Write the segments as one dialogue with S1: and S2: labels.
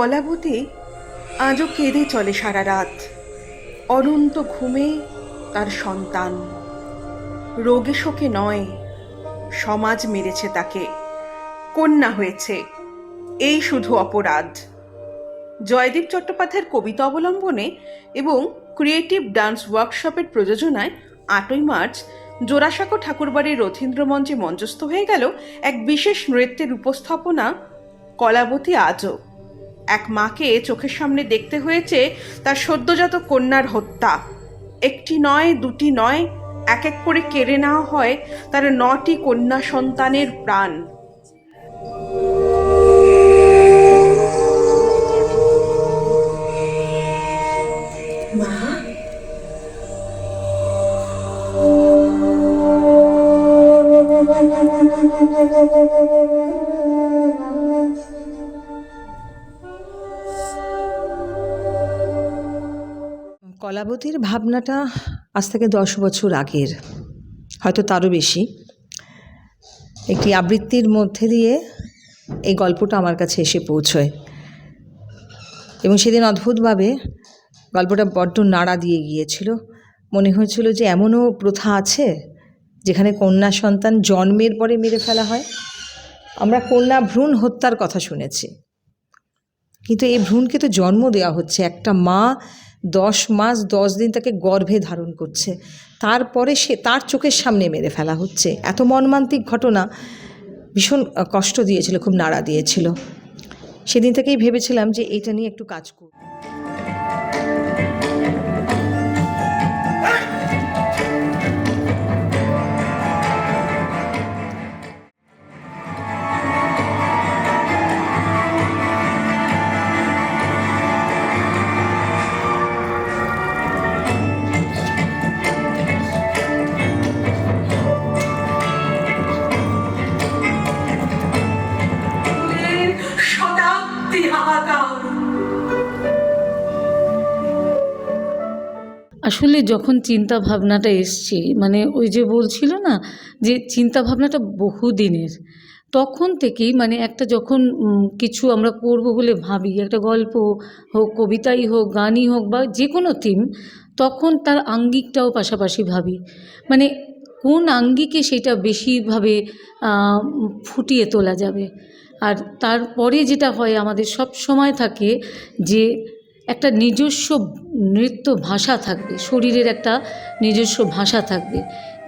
S1: কলাবতী আজও কেঁদে চলে সারা রাত। অনন্ত ঘুমে তার সন্তান। রোগে শোকে নয়, সমাজ মেরেছে তাকে। কন্যা হয়েছে, এই শুধু অপরাধ। জয়দীপ চট্টোপাধ্যায়ের কবিতা অবলম্বনে এবং ক্রিয়েটিভ ডান্স ওয়ার্কশপের প্রযোজনায় আটই মার্চ জোড়াসাঁকো ঠাকুরবাড়ির রথীন্দ্র মঞ্চে মঞ্চস্থ হয়ে গেল এক বিশেষ নৃত্যের উপস্থাপনা কলাবতী আজও। এক মাকে চোখের সামনে দেখতে হয়েছে তার সদ্যজাত কন্যার হত্যা। একটি নয়, দুটি নয়, এক এক করে কেড়ে নেওয়া হয় তার নটি কন্যা সন্তানের প্রাণ।
S2: কলাবতীর ভাবনাটা আজ থেকে দশ বছর আগের, হয়তো তারও বেশি। একটি আবৃত্তির মধ্যে দিয়ে এই গল্পটা আমার কাছে এসে পৌঁছয়। এবং সেদিন অদ্ভুতভাবে গল্পটা বড্ড নাড়া দিয়ে গিয়েছিল। মনে হয়েছিল যে এমনও প্রথা আছে যেখানে কন্যা সন্তান জন্মের পরে মেরে ফেলা হয়। আমরা কন্যা ভ্রূণ হত্যার কথা শুনেছি। কিন্তু এই ভ্রূণকে তো জন্ম দেওয়া হচ্ছে। একটা মা দশ মাস, দশ দিন তাকে গর্ভে ধারণ করছে। তারপরে সে, তার চোখের সামনে মেরে ফেলা হচ্ছে। এত মর্মান্তিক ঘটনা ভীষণ কষ্ট দিয়েছিল, খুব নাড়া দিয়েছিল। সেদিন থেকেই ভেবেছিলাম যে এটা নিয়ে একটু কাজ করব।
S3: আসলে যখন চিন্তা ভাবনাটা এসছে মানে ওই যে বলছিল না যে চিন্তা ভাবনাটা বহুদিনের, তখন থেকেই মানে একটা যখন কিছু আমরা করব বলে ভাবি, একটা গল্প হোক, কবিতাই হোক, গানই হোক বা যে কোনো থিম তখন তার আঙ্গিকটাও পাশাপাশি ভাবি। মানে কোন আঙ্গিকে সেটা বেশিভাবে ফুটিয়ে তোলা যাবে? আর তারপরে যেটা হয়, আমাদের সব সময় থাকে যে একটা নিজস্ব নৃত্য ভাষা থাকবে, শরীরের একটা নিজস্ব ভাষা থাকবে।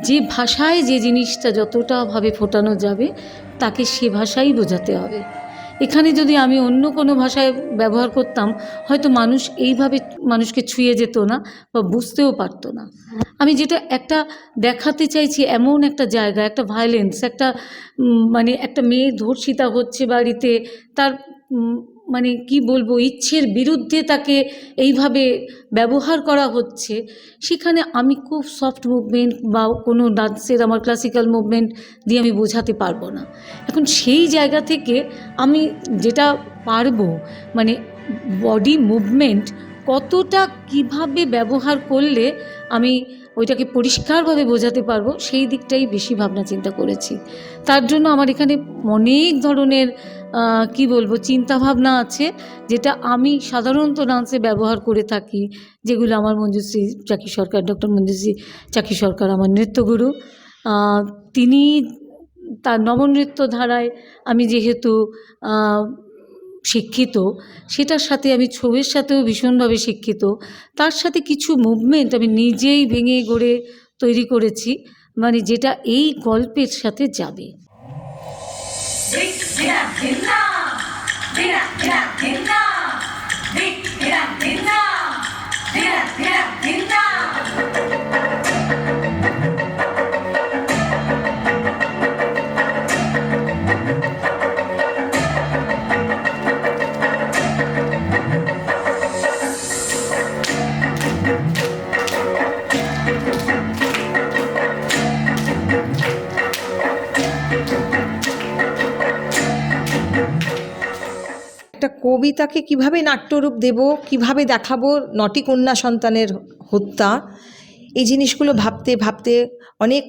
S3: যে ভাষায় যে জিনিসটা যতটাভাবে ফোটানো যাবে, তাকে সে ভাষাই বোঝাতে হবে। এখানে যদি আমি অন্য কোনো ভাষায় ব্যবহার করতাম, হয়তো মানুষ এইভাবে মানুষকে ছুঁয়ে যেত না বা বুঝতেও পারতো না। আমি যেটা একটা দেখাতে চাইছি, এমন একটা জায়গা, একটা ভায়োলেন্স একটা মানে একটা মেয়ে ধর্ষিতা হচ্ছে বাড়িতে, তার মানে কি বলব, ইচ্ছের বিরুদ্ধে তাকে এইভাবে ব্যবহার করা হচ্ছে। সেখানে আমি খুব সফট মুভমেন্ট বা কোনো ডান্সের আমার ক্লাসিক্যাল মুভমেন্ট দিয়ে আমি বোঝাতে পারব না। এখন সেই জায়গা থেকে আমি যেটা পারব মানে বডি মুভমেন্ট কতটা কীভাবে ব্যবহার করলে আমি ওইটাকে পরিষ্কারভাবে বোঝাতে পারব, সেই দিকটাই বেশি ভাবনা চিন্তা করেছি। তার জন্য আমার এখানে অনেক ধরনের কি বলব চিন্তা ভাবনা আছে যেটা আমি সাধারণত ডান্সে ব্যবহার করে থাকি, যেগুলো আমার মঞ্জুশ্রী চাকি সরকার ডক্টর মঞ্জুশ্রী চাকি সরকার আমার নৃত্যগুরু। তিনি তার নবনৃত্য ধারায় আমি যেহেতু শিক্ষিত, সেটার সাথে আমি ছবির সাথেও ভীষণভাবে শিক্ষিত। তার সাথে কিছু মুভমেন্ট আমি নিজেই ভেঙে গড়ে তৈরি করেছি মানে যেটা এই গল্পের সাথে যাবে।
S4: Winner, winner, winner.
S2: একটা কবিতাকে কীভাবে নাট্যরূপ দেব, কীভাবে দেখাবো নটি কন্যা সন্তানের হত্যা, এই জিনিসগুলো ভাবতে ভাবতে অনেক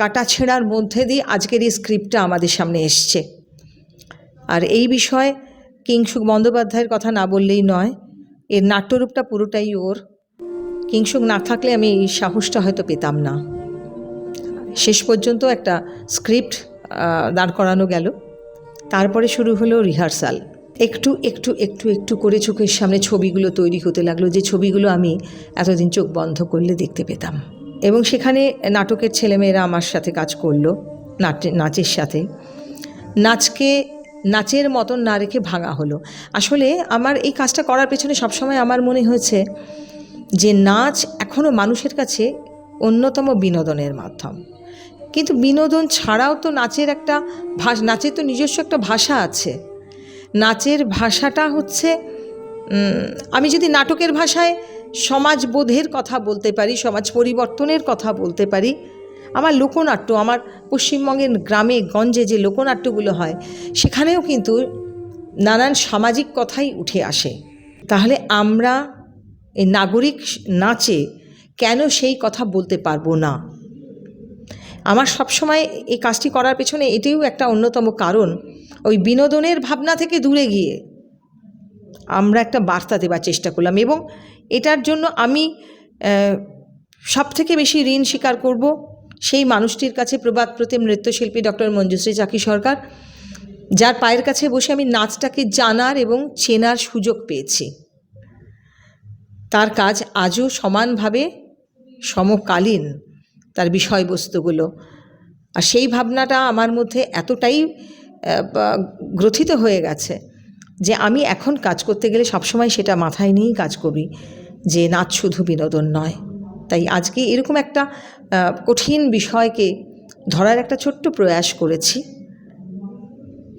S2: কাটাছেঁড়ার মধ্যে দিয়ে আজকের এই স্ক্রিপ্টটা আমাদের সামনে এসছে। আর এই বিষয়ে কিংসুক বন্দ্যোপাধ্যায়ের কথা না বললেই নয়, এর নাট্যরূপটা পুরোটাই ওর। কিংসুক না থাকলে আমি এই সাহসটা হয়তো পেতাম না। শেষ পর্যন্ত একটা স্ক্রিপ্ট দাঁড় করানো গেল। তারপরে শুরু হলো রিহার্সাল। একটু একটু একটু একটু করে চোখের সামনে ছবিগুলো তৈরি হতে লাগল, যে ছবিগুলো আমি এতদিন চোখ বন্ধ করলে দেখতে পেতাম। এবং সেখানে নাটকের ছেলেমেয়েরা আমার সাথে কাজ করল, নাটে, নাচের সাথে। নাচকে, নাচের মতন না রেখে ভাঙা হলো। আসলে আমার এই কাজটা করার পেছনে সবসময় আমার মনে হয়েছে যে, নাচ এখনও মানুষের কাছে অন্যতম বিনোদনের মাধ্যম। কিন্তু বিনোদন ছাড়াও তো নাচের একটা ভাষ, নাচের তো নিজস্ব একটা ভাষা আছে। নাচের ভাষাটা হচ্ছে আমি যদি নাটকের ভাষায় সমাজবোধের কথা বলতে পারি, সমাজ পরিবর্তনের কথা বলতে পারি, আমার লোকনাট্য, আমার পশ্চিমবঙ্গের গ্রামে, গঞ্জে যে লোকনাট্যগুলো হয়, সেখানেও কিন্তু নানান সামাজিক কথাই উঠে আসে। তাহলে আমরা এই নাগরিক নাচে কেন সেই কথা বলতে পারব না? আমার সবসময় এই কাজটি করার পেছনে এটিও একটা অন্যতম কারণ। ওই বিনোদনের ভাবনা থেকে দূরে গিয়ে আমরা একটা বার্তা দেবার চেষ্টা করলাম এবং এটার জন্য আমি সব থেকে বেশি ঋণ স্বীকার করব সেই মানুষটির কাছে প্রবাদ প্রতিম নৃত্যশিল্পী ডক্টর মঞ্জুশ্রী চাকি সরকার, যার পায়ের কাছে বসে আমি নাচটাকে জানার এবং চেনার সুযোগ পেয়েছি। তার কাজ আজও সমানভাবে সমকালীন তার বিষয়বস্তুগুলো। আর সেই ভাবনাটা আমার মধ্যে এতটাই গ্রথিত হয়ে গেছে যে আমি এখন কাজ করতে গেলে সবসময় সেটা মাথায় নিয়েই কাজ করি যে নাচ শুধু বিনোদন নয়। তাই আজকে এরকম একটা কঠিন বিষয়কে ধরার একটা ছোট্ট প্রয়াস করেছি।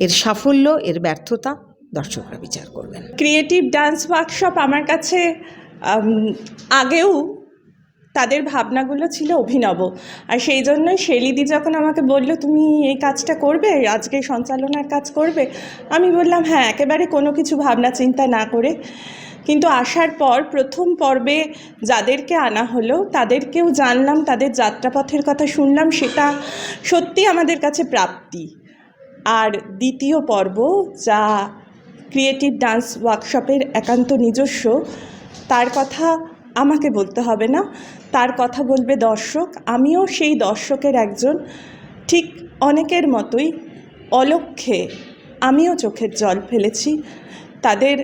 S2: এর সাফল্য, এর ব্যর্থতা দর্শকরা বিচার করবেন।
S5: ক্রিয়েটিভ ডান্স ওয়ার্কশপ আমার কাছে আগেও তাদের ভাবনাগুলো ছিল অভিনব। আর সেই জন্যই শেলিদি যখন আমাকে বলল, তুমি এই কাজটা করবে? আজকে সঞ্চালনার কাজ করবে? আমি বললাম হ্যাঁ একেবারে কোনো কিছু ভাবনা চিন্তা না করে। কিন্তু আসার পর প্রথম পর্বে যাদেরকে আনা হলো, তাদেরকেও জানলাম, তাদের যাত্রাপথের কথা শুনলাম, সেটা সত্যি আমাদের কাছে প্রাপ্তি। আর দ্বিতীয় পর্ব, যা ক্রিয়েটিভ ডান্স ওয়ার্কশপের একান্ত নিজস্ব, তার কথা আমাকে বলতে হবে না। তার কথা বলবে দর্শক। আমিও সেই দর্শকের একজন। ঠিক অনেকের মতোই অলক্ষ্যে আমিও চোখের জল ফেলেছি। তাদের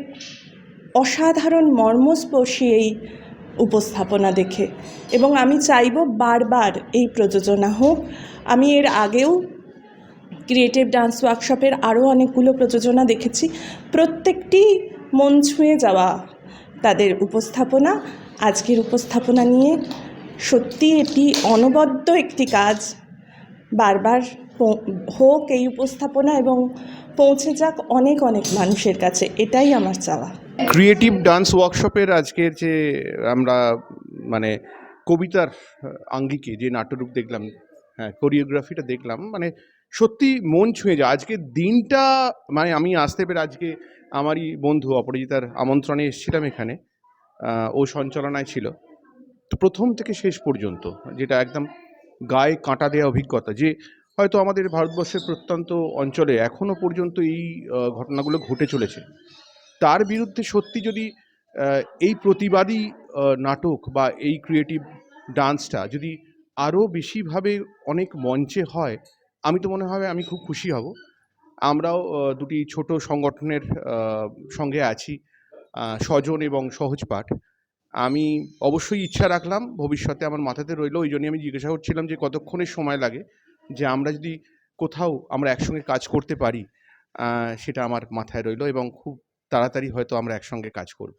S5: অসাধারণ মর্মস্পর্শী এই উপস্থাপনা দেখে। এবং আমি চাইব বারবার এই প্রযোজনা হোক। আমি এর আগেও ক্রিয়েটিভ ডান্স ওয়ার্কশপের আরও অনেকগুলো প্রযোজনা দেখেছি। প্রত্যেকটি মন ছুঁয়ে যাওয়া তাদের উপস্থাপনা। আজকের উপস্থাপনা নিয়ে সত্যি এটি অনবদ্য একটি কাজ। বারবার হোক এই উপস্থাপনা এবং পৌঁছে যাক অনেক অনেক মানুষের কাছে, এটাই আমার চাওয়া।
S6: ক্রিয়েটিভ ডান্স ওয়ার্কশপের আজকের যে আমরা মানে কবিতার আঙ্গিকে যে নাট্যরূপ দেখলাম হ্যাঁ কোরিওগ্রাফিটা দেখলাম মানে সত্যি মন ছুঁয়ে যায়। আজকের দিনটা মানে আমি আসতে পেরে আজকে আমারই বন্ধু, অপরাজিতার আমন্ত্রণে এসেছিলাম এখানে। ও সঞ্চালনায় ছিল। তো প্রথম থেকে শেষ পর্যন্ত যেটা একদম গায়ে কাঁটা দেওয়া অভিজ্ঞতা যে হয়তো আমাদের ভারতবর্ষের প্রত্যন্ত অঞ্চলে এখনও পর্যন্ত এই ঘটনাগুলো ঘটে চলেছে। তার বিরুদ্ধে সত্যি যদি এই প্রতিবাদী নাটক বা এই ক্রিয়েটিভ ডান্সটা যদি আরও বেশিভাবে অনেক মঞ্চে হয়, আমি তো মনে হয় আমি খুব খুশি হব। আমরাও দুটি ছোট সংগঠনের সঙ্গে আছি। স্বজন এবং সহজপাঠ আমি অবশ্যই ইচ্ছা রাখলাম ভবিষ্যতে আমার মাথাতে রইল, ওই জন্যই আমি জিজ্ঞাসা করছিলাম যে কতক্ষণের সময় লাগে যে আমরা যদি কোথাও আমরা একসঙ্গে কাজ করতে পারি সেটা আমার মাথায় রইল এবং খুব তাড়াতাড়ি হয়তো আমরা একসঙ্গে কাজ করব।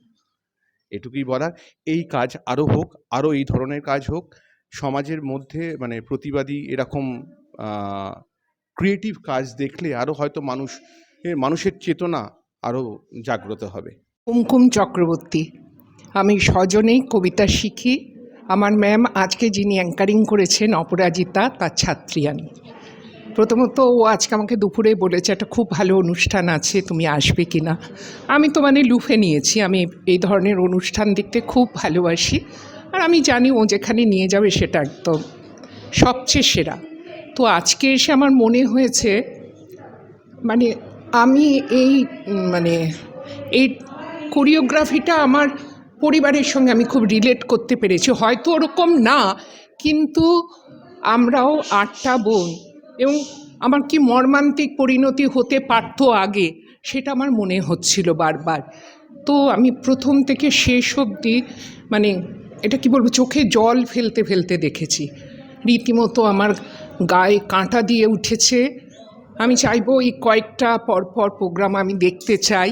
S6: এটুকুই বলার। এই কাজ আরও হোক আরও এই ধরনের কাজ হোক, সমাজের মধ্যে মানে প্রতিবাদী এরকম ক্রিয়েটিভ কাজ দেখলে আরও হয়তো মানুষ মানুষের চেতনা আরও জাগ্রত হবে।
S7: কুমকুম চক্রবর্তী। আমি স্বজনেই কবিতা শিখি। আমার ম্যাম আজকে যিনি অ্যাঙ্কারিং করেছেন অপরাজিতা, তার ছাত্রী আমি। প্রথমত ও আজকে আমাকে দুপুরে বলেছে, একটা খুব ভালো অনুষ্ঠান আছে, তুমি আসবে কি না? আমি তো মানে লুফে নিয়েছি। আমি এই ধরনের অনুষ্ঠান দেখতে খুব ভালোবাসি। আর আমি জানি ও যেখানে নিয়ে যাবে সেটা একদম সবচেয়ে সেরা। তো আজকে এসে আমার মনে হয়েছে মানে আমি এই মানে এই কোরিওগ্রাফিটা আমার পরিবারের সঙ্গে আমি খুব রিলেট করতে পেরেছি। হয়তো ওরকম না, কিন্তু আমরাও আটটা বোন এবং আমার কি মর্মান্তিক পরিণতি হতে পারতো আগে, সেটা আমার মনে হচ্ছিল বারবার। তো আমি প্রথম থেকে শেষ অবধি মানে এটা কি বলব, চোখে জল ফেলতে ফেলতে দেখেছি। রীতিমতো আমার গায়ে কাঁটা দিয়ে উঠেছে। আমি চাইব এই কয়েকটা পরপর প্রোগ্রাম আমি দেখতে চাই।